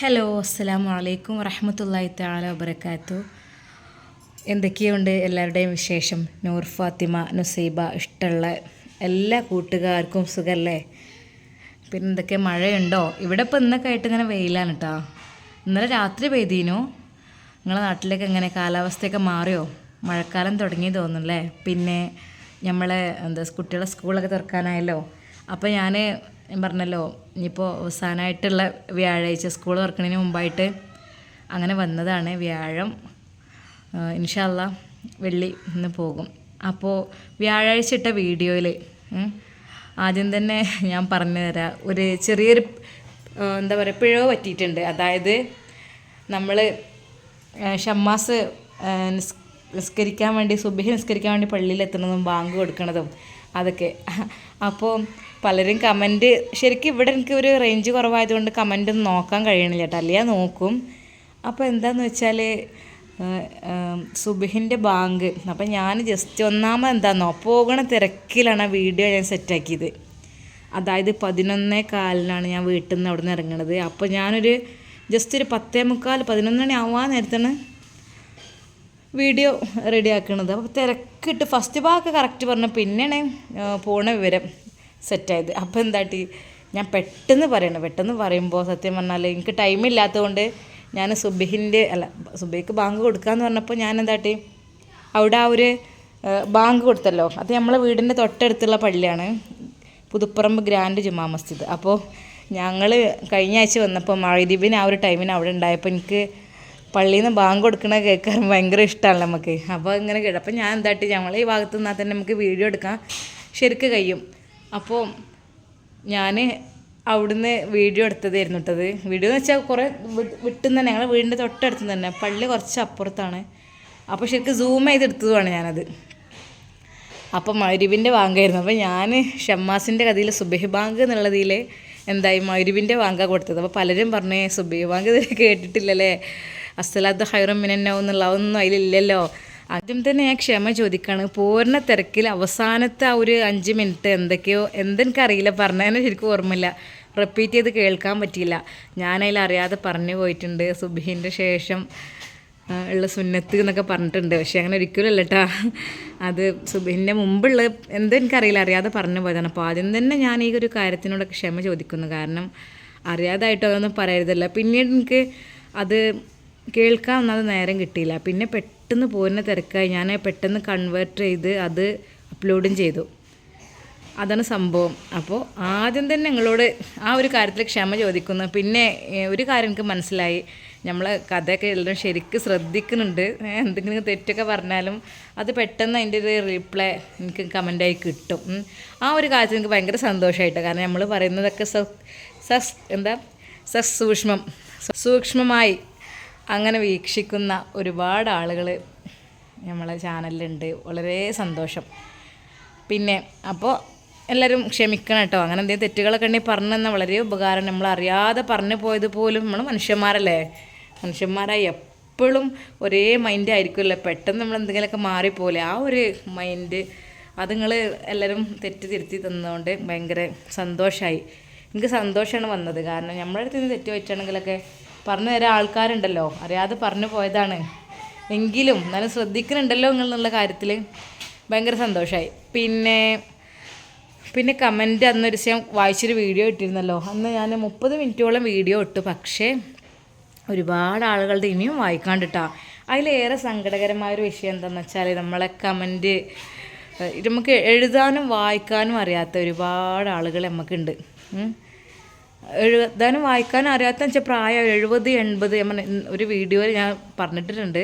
Hello അസ്സാം വലൈക്കും വറഹമത്തല്ലാഹി താല വബർക്കാത്തു എന്തൊക്കെയുണ്ട് എല്ലാവരുടെയും വിശേഷം? നൂർ ഫാത്തിമ നുസൈബ ഇഷ്ടമുള്ള എല്ലാ കൂട്ടുകാർക്കും സുഖമല്ലേ പിന്നെ എന്തൊക്കെ മഴയുണ്ടോ? ഇവിടെ ഇപ്പോൾ ഇന്നൊക്കെ ആയിട്ട് ഇങ്ങനെ വെയിലാണ് കേട്ടോ ഇന്നലെ രാത്രി പെയ്തീനു. നിങ്ങളെ നാട്ടിലേക്ക് എങ്ങനെ? കാലാവസ്ഥയൊക്കെ മാറിയോ? മഴക്കാലം തുടങ്ങി തോന്നുന്നല്ലേ പിന്നെ നമ്മളെ എന്താ കുട്ടികളെ സ്കൂളൊക്കെ തുറക്കാനായല്ലോ? അപ്പോൾ ഞാൻ ഞാൻ പറഞ്ഞല്ലോ ഇനിയിപ്പോൾ അവസാനമായിട്ടുള്ള വ്യാഴാഴ്ച സ്കൂൾ തുറക്കുന്നതിന് മുമ്പായിട്ട് അങ്ങനെ വന്നതാണ് വ്യാഴം. ഇൻഷല്ല വെള്ളി ഇന്ന് പോകും. അപ്പോൾ വ്യാഴാഴ്ച ഇട്ട വീഡിയോയിൽ ആദ്യം തന്നെ ഞാൻ പറഞ്ഞു തരാം. ഒരു ചെറിയൊരു എന്താ പറയുക പിഴവ് പറ്റിയിട്ടുണ്ട്. അതായത് നമ്മൾ ഷമ്മാസ് നിസ്കരിക്കാൻ വേണ്ടി സുബഹി നിസ്കരിക്കാൻ വേണ്ടി പള്ളിയിൽ എത്തുന്നതും ബാങ്ക് കൊടുക്കണതും അതൊക്കെ. അപ്പോൾ പലരും കമന്റ് ശരിക്കും ഇവിടെ എനിക്ക് ഒരു റേഞ്ച് കുറവായതുകൊണ്ട് കമന്റ് ഒന്നും നോക്കാൻ കഴിയണില്ല കേട്ടോ. അല്ലെങ്കിൽ നോക്കും. അപ്പോൾ എന്താന്ന് വെച്ചാൽ സുബിഹിന്റെ ബാങ്ക് അപ്പം ഞാൻ ജസ്റ്റ് ഒന്നാമത് എന്താണെന്നോ പോകണ തിരക്കിലാണ് ആ വീഡിയോ ഞാൻ സെറ്റാക്കിയത് അതായത് പതിനൊന്നേ കാലിനാണ് ഞാൻ വീട്ടിൽ നിന്ന് അവിടെ നിന്ന് ഇറങ്ങണത്. അപ്പോൾ ഞാനൊരു ജസ്റ്റ് ഒരു പത്തേ മുക്കാൽ പതിനൊന്ന് മണി ആവാൻ നേരത്താണ് വീഡിയോ റെഡിയാക്കണത് അപ്പോൾ തിരക്കിട്ട് ഫസ്റ്റ് ഭാഗമൊക്കെ കറക്റ്റ് പറഞ്ഞു പിന്നെയാണ് പോണ വിവരം. സെറ്റായത്. അപ്പോൾ എന്താട്ടി? ഞാൻ പെട്ടെന്ന് പറയണം. പെട്ടെന്ന് പറയുമ്പോൾ സത്യം പറഞ്ഞാൽ എനിക്ക് ടൈം ഇല്ലാത്തതുകൊണ്ട് ഞാൻ സുബിഹിന്റെ അല്ല സുബിക്ക് ബാങ്ക് കൊടുക്കാമെന്ന് പറഞ്ഞപ്പോൾ ഞാൻ എന്താട്ടി? അവിടെ ആ ഒരു ബാങ്ക് കൊടുത്തല്ലോ. അത് നമ്മളെ വീടിന്റെ തൊട്ടടുത്തുള്ള പള്ളിയാണ്. പുതുപ്പറമ്പ് ഗ്രാൻഡ് ജുമാ മസ്ജിദ്. അപ്പോൾ ഞങ്ങൾ കഴിഞ്ഞ ആഴ്ച വന്നപ്പോൾ മഴദീപിന് ആ ഒരു ടൈമിന് അവിടെ ഉണ്ടായപ്പോൾ എനിക്ക് പള്ളിയിൽ നിന്ന് ബാങ്ക് കൊടുക്കണ കേൾക്കാൻ ഭയങ്കര ഇഷ്ടമാണ് നമുക്ക്. അപ്പോൾ ഇങ്ങനെ കേട്ടു. അപ്പോൾ ഞാൻ എന്താട്ടി? ഞങ്ങളെ ഈ ഭാഗത്ത് നിന്നാൽ തന്നെ നമുക്ക് വീഡിയോ എടുക്കാം. ശരിക്ക് കഴിയും. അപ്പോൾ ഞാൻ അവിടുന്ന് വീഡിയോ എടുത്തതായിരുന്നു ഇട്ടത് വീഡിയോ എന്ന് വെച്ചാൽ കുറേ വിട്ടുന്ന തന്നെ. ഞങ്ങളുടെ വീടിന്റെ തൊട്ടടുത്ത് തന്നെ. പള്ളി കുറച്ച് അപ്പുറത്താണ്. അപ്പോൾ ശരിക്കും സൂം ചെയ്ത് എടുത്തതുമാണ് ഞാനത്. അപ്പം മരുവിന്റെ വാങ്കായിരുന്നു അപ്പോൾ ഞാൻ ഷമ്മാസിന്റെ കഥയിൽ സുബഹി ബാങ്ക് എന്നുള്ളതിൽ എന്തായി മരുവിന്റെ വാങ്ങ കൊടുത്തത്. അപ്പോൾ പലരും പറഞ്ഞേ സുബഹി ബാങ്ക് ഇതിൽ കേട്ടിട്ടില്ലല്ലേ? അസ്സലാത്ത് ഹൈറം മിനന്നോ എന്നുള്ള അതൊന്നും അതിലില്ലല്ലോ ആദ്യം തന്നെ ഞാൻ ക്ഷമ ചോദിക്കുകയാണ് പൂർണ തിരക്കിൽ അവസാനത്തെ ആ ഒരു അഞ്ച് മിനിറ്റ് എന്തൊക്കെയോ എന്തെനിക്കറിയില്ല. പറഞ്ഞതിന് ശരിക്കും ഓർമ്മയില്ല. റിപ്പീറ്റ് ചെയ്ത് കേൾക്കാൻ പറ്റിയില്ല. ഞാനതിൽ അറിയാതെ പറഞ്ഞു പോയിട്ടുണ്ട്. സുബിന്റെ ശേഷം ഉള്ള സുന്നത്ത് എന്നൊക്കെ പറഞ്ഞിട്ടുണ്ട്. പക്ഷേ അങ്ങനെ ഒരിക്കലും അല്ല കേട്ടോ അത് സുബിന്റെ മുമ്പുള്ള എന്തോ എനിക്കറിയില്ല അറിയാതെ പറഞ്ഞു പോയതാണ്. അപ്പോൾ ആദ്യം തന്നെ ഞാൻ ഈ ഒരു കാര്യത്തിനോടൊക്കെ ക്ഷമ ചോദിക്കുന്നു. കാരണം അറിയാതായിട്ടോ അതൊന്നും പറയരുതല്ല. പിന്നീട് എനിക്ക് അത് കേൾക്കാൻ ഒന്നത് നേരം കിട്ടിയില്ല. പിന്നെ പെട്ടെന്ന് പോരുന്ന തിരക്കായി ഞാൻ പെട്ടെന്ന് കൺവേർട്ട് ചെയ്ത് അത് അപ്ലോഡും ചെയ്തു. അതാണ് സംഭവം. അപ്പോൾ ആദ്യം തന്നെ നിങ്ങളോട് ആ ഒരു കാര്യത്തിൽ ക്ഷമ ചോദിക്കുന്നു. പിന്നെ ഒരു കാര്യം എനിക്ക് മനസ്സിലായി. നമ്മൾ കഥയൊക്കെ എല്ലാം ശരിക്കും ശ്രദ്ധിക്കുന്നുണ്ട്. എന്തെങ്കിലും തെറ്റൊക്കെ പറഞ്ഞാലും അത് പെട്ടെന്ന് അതിന്റെ ഒരു റീപ്ലൈ എനിക്ക് കമന്റായി കിട്ടും. ആ ഒരു കാര്യത്തിൽ എനിക്ക് ഭയങ്കര സന്തോഷമായിട്ട് കാരണം നമ്മൾ പറയുന്നതൊക്കെ സ സസ് എന്താ? സസൂക്ഷ്മം. സൂക്ഷ്മമായി. അങ്ങനെ വീക്ഷിക്കുന്ന ഒരുപാട് ആളുകൾ നമ്മളെ ചാനലിലുണ്ട്. വളരെ സന്തോഷം. പിന്നെ അപ്പോൾ എല്ലാവരും ക്ഷമിക്കണം കേട്ടോ. അങ്ങനെ എന്തെങ്കിലും തെറ്റുകളൊക്കെ ഉണ്ടെങ്കിൽ പറഞ്ഞു തന്നാൽ വളരെ ഉപകാരം. നമ്മൾ അറിയാതെ പറഞ്ഞു പോയത് പോലും നമ്മൾ മനുഷ്യന്മാരല്ലേ? മനുഷ്യന്മാരായി എപ്പോഴും ഒരേ മൈൻഡ് ആയിരിക്കുമല്ലോ പെട്ടെന്ന് നമ്മൾ എന്തെങ്കിലുമൊക്കെ മാറിപ്പോലെ ആ ഒരു മൈൻഡ് അത് നിങ്ങൾ എല്ലാവരും തെറ്റ് തിരുത്തി തന്നതുകൊണ്ട് ഭയങ്കര സന്തോഷമായി എനിക്ക് സന്തോഷമാണ് വന്നത്. കാരണം നമ്മുടെ അടുത്ത് നിന്ന് തെറ്റ് പറ്റുകയാണെങ്കിലൊക്കെ പറഞ്ഞു തരാൻ ആൾക്കാരുണ്ടല്ലോ. അറിയാതെ പറഞ്ഞു പോയതാണ്. എങ്കിലും എന്നാലും ശ്രദ്ധിക്കുന്നുണ്ടല്ലോ എന്നുള്ള കാര്യത്തിൽ ഭയങ്കര സന്തോഷമായി പിന്നെ പിന്നെ കമന്റ് അന്നൊരു ദിവസം വായിച്ചൊരു വീഡിയോ ഇട്ടിരുന്നല്ലോ. അന്ന് ഞാൻ മുപ്പത് മിനിറ്റോളം വീഡിയോ ഇട്ടു. പക്ഷേ ഒരുപാട് ആളുകളുടെ ഇനിയും വായിക്കാണ്ടിട്ടാ. അതിലേറെ സങ്കടകരമായ ഒരു വിഷയം എന്താണെന്ന് വെച്ചാൽ നമ്മളെ കമന്റ് നമുക്ക് എഴുതാനും വായിക്കാനും അറിയാത്ത ഒരുപാട് ആളുകൾ നമുക്കുണ്ട്. എഴുതാനും വായിക്കാനും അറിയാത്ത വെച്ചാൽ പ്രായം എഴുപത് എൺപത് ഒരു വീഡിയോയിൽ ഞാൻ പറഞ്ഞിട്ടുണ്ട്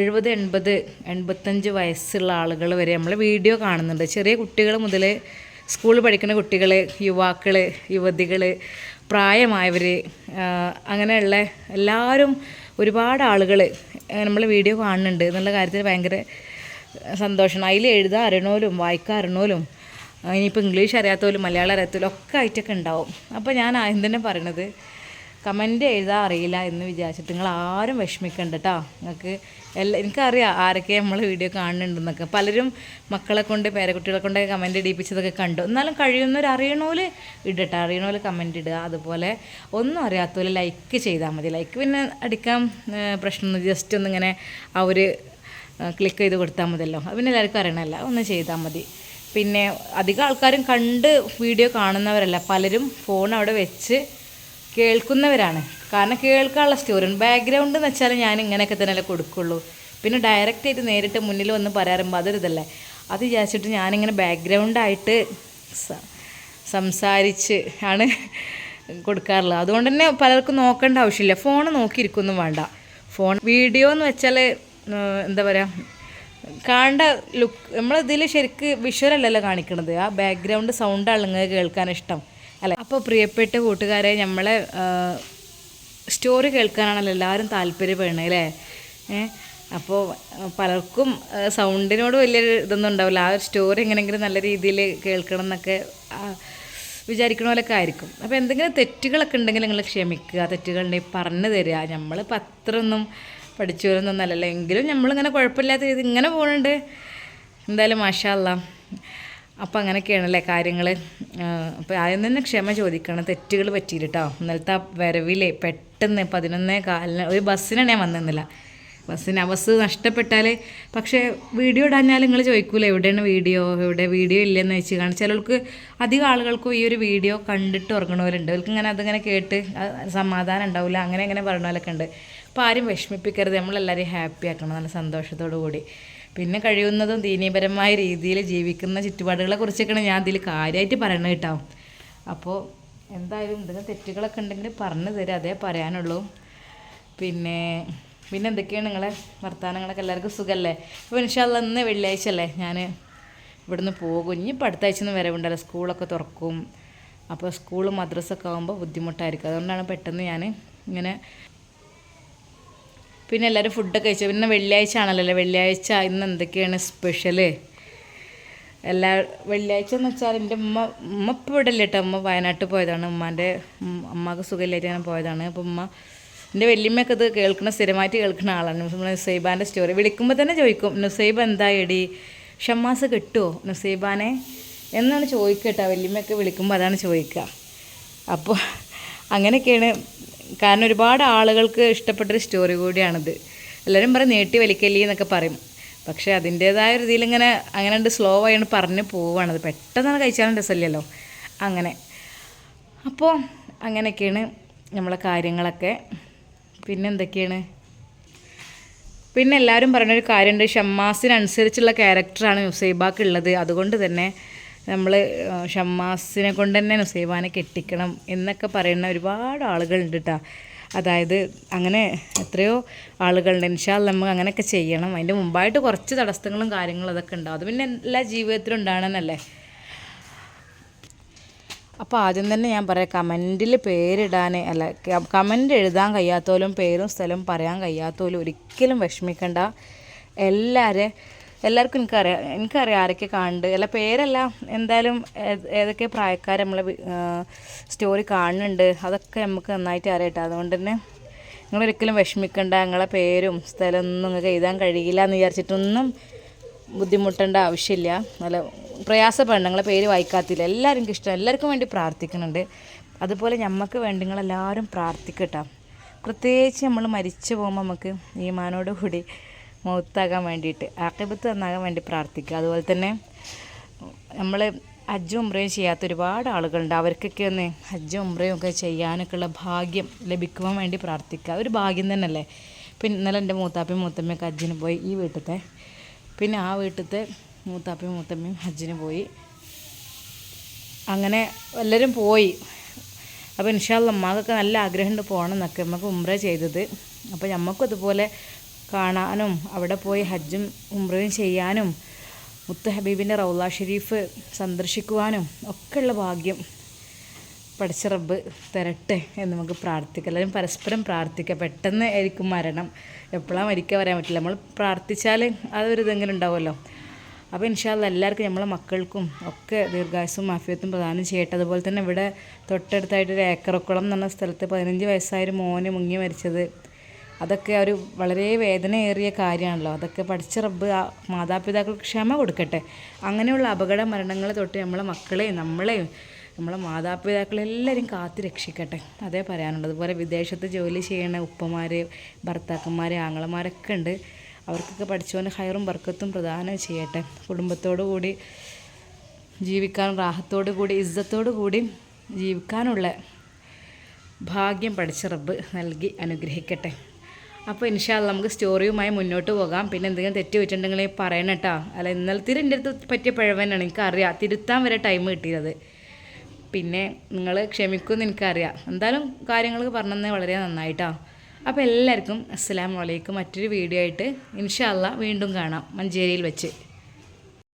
എഴുപത് എൺപത് എൺപത്തഞ്ച് വയസ്സുള്ള ആളുകൾ വരെ നമ്മൾ വീഡിയോ കാണുന്നുണ്ട്. ചെറിയ കുട്ടികൾ മുതൽ സ്കൂളിൽ പഠിക്കുന്ന കുട്ടികൾ യുവാക്കൾ യുവതികൾ പ്രായമായവർ അങ്ങനെയുള്ള എല്ലാവരും ഒരുപാട് ആളുകൾ നമ്മൾ വീഡിയോ കാണുന്നുണ്ട്. എന്നുള്ള കാര്യത്തിൽ ഭയങ്കര സന്തോഷമാണ്. അതിൽ എഴുതാൻ വായിക്കാൻ അറിയണോലും ഇനിയിപ്പോൾ ഇംഗ്ലീഷ് അറിയാത്തവരും മലയാളം അറിയാത്തവരും ഒക്കെ ആയിട്ടൊക്കെ ഉണ്ടാവും. അപ്പോൾ ഞാൻ ആദ്യം തന്നെ പറയണത് കമന്റ് എഴുതാൻ അറിയില്ല എന്ന് വിചാരിച്ചിട്ട് നിങ്ങൾ ആരും വിഷമിക്കണ്ട കേട്ടോ നിങ്ങൾക്ക് എല്ലാ എനിക്കറിയാം ആരൊക്കെ നമ്മൾ വീഡിയോ കാണുന്നുണ്ടെന്നൊക്കെ. പലരും മക്കളെ കൊണ്ട് പേരക്കുട്ടികളെ കൊണ്ട് കമന്റ് ഇടിപ്പിച്ചതൊക്കെ കണ്ടു. എന്നാലും കഴിയുന്നവർ അറിയണോൽ ഇടട്ടെ. അറിയണോൽ കമന്റ് ഇടുക. അതുപോലെ ഒന്നും അറിയാത്തവര് ലൈക്ക് ചെയ്താൽ മതി. ലൈക്ക് പിന്നെ അടിക്കാൻ പ്രശ്നമൊന്നും ജസ്റ്റ് ഒന്നിങ്ങനെ ആ ഒരു ക്ലിക്ക് ചെയ്ത് കൊടുത്താൽ മതിയല്ലോ. പിന്നെ എല്ലാവർക്കും അറിയണമല്ല ഒന്ന് ചെയ്താൽ മതി. പിന്നെ അധികം ആൾക്കാരും കണ്ട് വീഡിയോ കാണുന്നവരല്ല. പലരും ഫോൺ അവിടെ വെച്ച് കേൾക്കുന്നവരാണ്. കാരണം കേൾക്കാനുള്ള സ്റ്റോറി ബാക്ക്ഗ്രൗണ്ട് എന്ന് വെച്ചാൽ ഞാൻ ഇങ്ങനെയൊക്കെ തന്നെയല്ലേ കൊടുക്കുള്ളൂ. പിന്നെ ഡയറക്റ്റ് ആയിട്ട് നേരിട്ട് മുന്നിൽ വന്ന് പറയാറുമ്പോൾ അതൊരിതല്ലേ അത് വിചാരിച്ചിട്ട് ഞാനിങ്ങനെ ബാക്ക്ഗ്രൗണ്ടായിട്ട് സംസാരിച്ച് ആണ് കൊടുക്കാറുള്ളത്. അതുകൊണ്ട് തന്നെ പലർക്കും നോക്കേണ്ട ആവശ്യമില്ല. ഫോൺ നോക്കിയിരിക്കൊന്നും വേണ്ട. ഫോൺ വീഡിയോ എന്ന് വെച്ചാൽ എന്താ പറയുക കാണേണ്ട ലുക്ക് നമ്മളിതിൽ ശരിക്ക് വിഷ്വൽ അല്ലല്ലോ കാണിക്കണത്. ആ ബാക്ക്ഗ്രൗണ്ട് സൗണ്ടാണ് നിങ്ങൾക്ക് കേൾക്കാൻ ഇഷ്ടം. അല്ലേ? അപ്പോൾ പ്രിയപ്പെട്ട കൂട്ടുകാരെ നമ്മളെ സ്റ്റോറി കേൾക്കാനാണല്ലോ എല്ലാവരും താല്പര്യപ്പെടുന്നത് അല്ലേ? അപ്പോൾ പലർക്കും സൗണ്ടിനോട് വലിയൊരു ഇതൊന്നും ഉണ്ടാവില്ല. ആ ഒരു സ്റ്റോറി എങ്ങനെയെങ്കിലും നല്ല രീതിയിൽ കേൾക്കണം എന്നൊക്കെ വിചാരിക്കണ പോലൊക്കെ ആയിരിക്കും. അപ്പോൾ എന്തെങ്കിലും തെറ്റുകളൊക്കെ ഉണ്ടെങ്കിൽ നിങ്ങൾ ക്ഷമിക്കുക. തെറ്റുകളുണ്ടെങ്കിൽ പറഞ്ഞു തരിക. നമ്മൾ പത്രമൊന്നും പഠിച്ചു വരുന്നൊന്നും അല്ലല്ലോ എങ്കിലും നമ്മളിങ്ങനെ കുഴപ്പമില്ലാത്ത രീതി ഇങ്ങനെ പോകുന്നുണ്ട് എന്തായാലും മാഷല്ല അപ്പോൾ അങ്ങനെയൊക്കെയാണല്ലേ കാര്യങ്ങൾ അപ്പോൾ ആദ്യം തന്നെ ക്ഷമ ചോദിക്കണം. തെറ്റുകൾ പറ്റിയിട്ടോ ഇന്നലത്തെ ആ വരവിലെ പെട്ടെന്ന് പതിനൊന്നേ കാലിന് ഒരു ബസ്സിനാണ് ഞാൻ വന്നിരുന്നില്ല. ബസ്സിന് ആ ബസ് നഷ്ടപ്പെട്ടാൽ പക്ഷേ വീഡിയോ ഇടാഞ്ഞാൽ നിങ്ങൾ ചോദിക്കൂല എവിടെയാണ് വീഡിയോ എവിടെ വീഡിയോ ഇല്ലെന്ന് വെച്ച് കാണും ചിലർക്ക് അധികം ആളുകൾക്കും ഈ ഒരു വീഡിയോ കണ്ടിട്ട് ഉറങ്ങണവരുണ്ട്. അവർക്ക് ഇങ്ങനെ അതിങ്ങനെ കേട്ട് സമാധാനം ഉണ്ടാവില്ല അങ്ങനെ അങ്ങനെ പറയണവരൊക്കെ ഉണ്ട്. അപ്പോൾ ആരും വിഷമിപ്പിക്കരുത്. നമ്മളെല്ലാവരെയും ഹാപ്പി ആക്കണം. നല്ല സന്തോഷത്തോടു കൂടി. പിന്നെ കഴിയുന്നതും ദീനീപരമായ രീതിയിൽ ജീവിക്കുന്ന ചുറ്റുപാടുകളെ കുറിച്ചൊക്കെയാണ് ഞാൻ ഇതിൽ കാര്യമായിട്ട് പറയണത് കേട്ടോ. അപ്പോൾ എന്തായാലും എന്തെങ്കിലും തെറ്റുകളൊക്കെ ഉണ്ടെങ്കിൽ പറഞ്ഞു തരാം. അതേ പറയാനുള്ളൂ. പിന്നെ പിന്നെ എന്തൊക്കെയാണ് നിങ്ങളെ വർത്തമാനങ്ങളൊക്കെ എല്ലാവർക്കും സുഖമല്ലേ അപ്പോൾ ഇൻഷാല്ല ഇന്ന് വെള്ളിയാഴ്ച അല്ലേ? ഞാൻ ഇവിടുന്ന് പോകും. ഇനിയിപ്പോൾ അടുത്ത ആഴ്ച ഒന്നും വരവുണ്ടല്ലോ. സ്കൂളൊക്കെ തുറക്കും. അപ്പോൾ സ്കൂൾ മദ്രസൊക്കെ ആകുമ്പോൾ ബുദ്ധിമുട്ടായിരിക്കും. അതുകൊണ്ടാണ് പെട്ടെന്ന് ഞാൻ ഇങ്ങനെ പിന്നെ എല്ലാവരും ഫുഡൊക്കെ കഴിച്ചു? പിന്നെ വെള്ളിയാഴ്ച ആണല്ലോ അല്ലേ? വെള്ളിയാഴ്ച ഇന്ന് എന്തൊക്കെയാണ് സ്പെഷ്യൽ എല്ലാ വെള്ളിയാഴ്ച എന്ന് വെച്ചാൽ എന്റെ ഉമ്മ ഉമ്മ ഇപ്പോൾ ഇവിടെ ഇല്ല കേട്ടോ. ഉമ്മ വയനാട്ടിൽ പോയതാണ്. ഉമ്മാന്റെ അമ്മയ്ക്ക് സുഖമില്ലായിട്ട് ഞാൻ പോയതാണ്. അപ്പോൾ ഉമ്മ എന്റെ വല്യമ്മയൊക്കെ ഇത് കേൾക്കുന്ന സ്ഥിരമായിട്ട് കേൾക്കുന്ന ആളാണ്. നുസൈബാന്റെ സ്റ്റോറി വിളിക്കുമ്പോൾ തന്നെ ചോദിക്കും നുസൈബ് എന്താ എടി ഷമ്മാസ് കിട്ടുമോ നുസൈബാനെ? എന്നാണ് ചോദിക്കുക കേട്ടോ. വല്യമ്മയൊക്കെ വിളിക്കുമ്പോൾ അതാണ് ചോദിക്കുക. അപ്പോൾ അങ്ങനെയൊക്കെയാണ് കാരണം ഒരുപാട് ആളുകൾക്ക് ഇഷ്ടപ്പെട്ടൊരു സ്റ്റോറി കൂടിയാണിത്. എല്ലാവരും പറയും നീട്ടി വലിക്കല്ലേ എന്നൊക്കെ പറയും. പക്ഷേ അതിന്റേതായ രീതിയിൽ ഇങ്ങനെ അങ്ങനെ ഉണ്ട് സ്ലോ ആയാണ് പറഞ്ഞ് പോവുകയാണത് പെട്ടെന്നാണ് കഴിച്ചാലും രസമില്ലല്ലോ. അങ്ങനെ. അപ്പോൾ അങ്ങനെയൊക്കെയാണ് നമ്മളെ കാര്യങ്ങളൊക്കെ. പിന്നെ എന്തൊക്കെയാണ്? പിന്നെ എല്ലാവരും പറഞ്ഞൊരു കാര്യമുണ്ട്. ഷമ്മാസിനനുസരിച്ചുള്ള ക്യാരക്ടറാണ് സൈബാക്കുള്ളത് അതുകൊണ്ട് തന്നെ നമ്മൾ ഷമ്മാസിനെ കൊണ്ട് തന്നെ നുസൈബാനെ കെട്ടിക്കണം എന്നൊക്കെ പറയുന്ന ഒരുപാട് ആളുകളുണ്ട് കേട്ടോ അതായത് അങ്ങനെ എത്രയോ ആളുകളുണ്ട്. ഇൻഷാല്ല നമുക്ക് അങ്ങനെയൊക്കെ ചെയ്യണം. അതിന്റെ മുമ്പായിട്ട് കുറച്ച് തടസ്സങ്ങളും കാര്യങ്ങളും അതൊക്കെ ഉണ്ടാവും. അത് പിന്നെ എല്ലാ ജീവിതത്തിലും ഉണ്ടാകണമെന്നല്ലേ അപ്പോൾ ആദ്യം തന്നെ ഞാൻ പറയാം കമന്റിൽ പേരിടാൻ അല്ല കമന്റ് എഴുതാൻ കഴിയാത്തോലും പേരും സ്ഥലവും പറയാൻ കഴിയാത്തോലും ഒരിക്കലും വിഷമിക്കണ്ട. എല്ലാവരും എല്ലാവർക്കും എനിക്കറിയാം എനിക്കറിയാം ആരൊക്കെ കാണുന്നുണ്ട്. അല്ല പേരല്ല എന്തായാലും ഏത് ഏതൊക്കെ പ്രായക്കാർ നമ്മളെ സ്റ്റോറി കാണുന്നുണ്ട്. അതൊക്കെ നമുക്ക് നന്നായിട്ട് അറിയട്ടെ അതുകൊണ്ട് തന്നെ നിങ്ങളൊരിക്കലും വിഷമിക്കേണ്ട. നിങ്ങളെ പേരും സ്ഥലമൊന്നും നിങ്ങൾക്ക് എഴുതാൻ കഴിയില്ല എന്ന് വിചാരിച്ചിട്ടൊന്നും ബുദ്ധിമുട്ടേണ്ട ആവശ്യമില്ല. നല്ല പ്രയാസപ്പെടണം നിങ്ങളെ പേര് വായിക്കാത്തില്ല. എല്ലാവർക്കും ഇഷ്ടം. എല്ലാവർക്കും വേണ്ടി പ്രാർത്ഥിക്കുന്നുണ്ട്. അതുപോലെ നമുക്ക് വേണ്ടി നിങ്ങളെല്ലാവരും പ്രാർത്ഥിക്കട്ടോ പ്രത്യേകിച്ച് നമ്മൾ മരിച്ചു പോകുമ്പോൾ നമുക്ക് ഈമാനോട് കൂടി മൗത്താകാൻ വേണ്ടിയിട്ട് ആക്കിബത്ത് നന്നാകാൻ വേണ്ടി പ്രാർത്ഥിക്കുക. അതുപോലെ തന്നെ നമ്മൾ ഹജ്ജും ഉംറയും ചെയ്യാത്ത ഒരുപാട് ആളുകളുണ്ട്. അവർക്കൊക്കെ ഒന്ന് ഹജ്ജും ഉംറയും ഒക്കെ ചെയ്യാനൊക്കെയുള്ള ഭാഗ്യം ലഭിക്കുവാൻ വേണ്ടി പ്രാർത്ഥിക്കുക. ഒരു ഭാഗ്യം തന്നെയല്ലേ? പിന്നെ ഇന്നലെ എന്റെ മൂത്താപ്പയും മൂത്തമ്മയൊക്കെ ഹജ്ജിന് പോയി ഈ വീട്ടിലത്തെ പിന്നെ ആ വീട്ടിലത്തെ മൂത്താപ്പയും മൂത്തമ്മയും ഹജ്ജിന് പോയി. അങ്ങനെ എല്ലാവരും പോയി. അപ്പോൾ ഇൻഷാല്ല അമ്മക്കൊക്കെ നല്ല ആഗ്രഹമുണ്ട് പോകണം എന്നൊക്കെ. നമുക്ക് ഉംറ ചെയ്തത്. അപ്പോൾ നമുക്കും അതുപോലെ കാണാനും അവിടെ പോയി ഹജ്ജും ഉംറയും ചെയ്യാനും മുത്ത് ഹബീബിന്റെ റൗല ഷെരീഫ് സന്ദർശിക്കുവാനും ഒക്കെയുള്ള ഭാഗ്യം പഠിച്ച റബ്ബ് തരട്ടെ എന്ന് നമുക്ക് പ്രാർത്ഥിക്കാം. എല്ലാവരും പരസ്പരം പ്രാർത്ഥിക്കുക പെട്ടെന്ന് ആയിരിക്കും മരണം. എപ്പോഴാണ് മരിക്കാൻ പറയാൻ പറ്റില്ല. നമ്മൾ പ്രാർത്ഥിച്ചാൽ അതൊരു ഇതെങ്ങനെ ഉണ്ടാവുമല്ലോ? അപ്പോൾ ഇൻഷാല്ല എല്ലാവർക്കും നമ്മളെ മക്കൾക്കും ഒക്കെ ദീർഘായുസും മാഫിയത്തും പ്രദാനം ചെയ്യട്ടെ. അതുപോലെ തന്നെ ഇവിടെ തൊട്ടടുത്തായിട്ട് ഒരു ഏക്കറക്കുളം എന്ന് സ്ഥലത്ത് പതിനഞ്ച് വയസ്സായ ഒരു മോന് മുങ്ങി മരിച്ചത്. അതൊക്കെ ഒരു വളരെ വേദനയേറിയ കാര്യമാണല്ലോ. അതൊക്കെ പഠിച്ച റബ്ബ് ആ മാതാപിതാക്കൾക്ക് ക്ഷമ കൊടുക്കട്ടെ. അങ്ങനെയുള്ള അപകട മരണങ്ങൾ തൊട്ട് നമ്മളെ മക്കളെയും നമ്മളെയും നമ്മളെ മാതാപിതാക്കളെല്ലാവരും കാത്തു രക്ഷിക്കട്ടെ. അതേ പറയാനുള്ളത് അതുപോലെ വിദേശത്ത് ജോലി ചെയ്യണ ഉപ്പമാർ ഭർത്താക്കന്മാർ ആങ്ങളമാരൊക്കെ ഉണ്ട്. അവർക്കൊക്കെ പഠിച്ചവന് ഹയറും ബർക്കത്തും പ്രദാനം ചെയ്യട്ടെ. കുടുംബത്തോടു കൂടി ജീവിക്കാൻ റാഹത്തോടു കൂടി ഇജ്ജത്തോടു കൂടി ജീവിക്കാനുള്ള ഭാഗ്യം പഠിച്ച റബ്ബ് നൽകി അനുഗ്രഹിക്കട്ടെ. അപ്പോൾ ഇൻഷാല്ല നമുക്ക് സ്റ്റോറിയുമായി മുന്നോട്ട് പോകാം. പിന്നെ എന്തെങ്കിലും തെറ്റ് വെച്ചിട്ടുണ്ടെങ്കിൽ പറയണം കേട്ടോ അല്ല ഇന്നലത്തെ എന്റെ അടുത്ത് പറ്റിയ പിഴവനാണ്. എനിക്കറിയാം. തിരുത്താൻ വരെ ടൈം കിട്ടിയത്. പിന്നെ നിങ്ങൾ ക്ഷമിക്കുമെന്ന് എനിക്കറിയാം. എന്തായാലും കാര്യങ്ങൾ പറഞ്ഞത് വളരെ നന്നായിട്ടോ അപ്പോൾ എല്ലാവർക്കും അസ്സാം വലൈക്കും മറ്റൊരു വീഡിയോ ആയിട്ട് ഇൻഷാല്ല വീണ്ടും കാണാം. മഞ്ചേരിയിൽ വെച്ച്.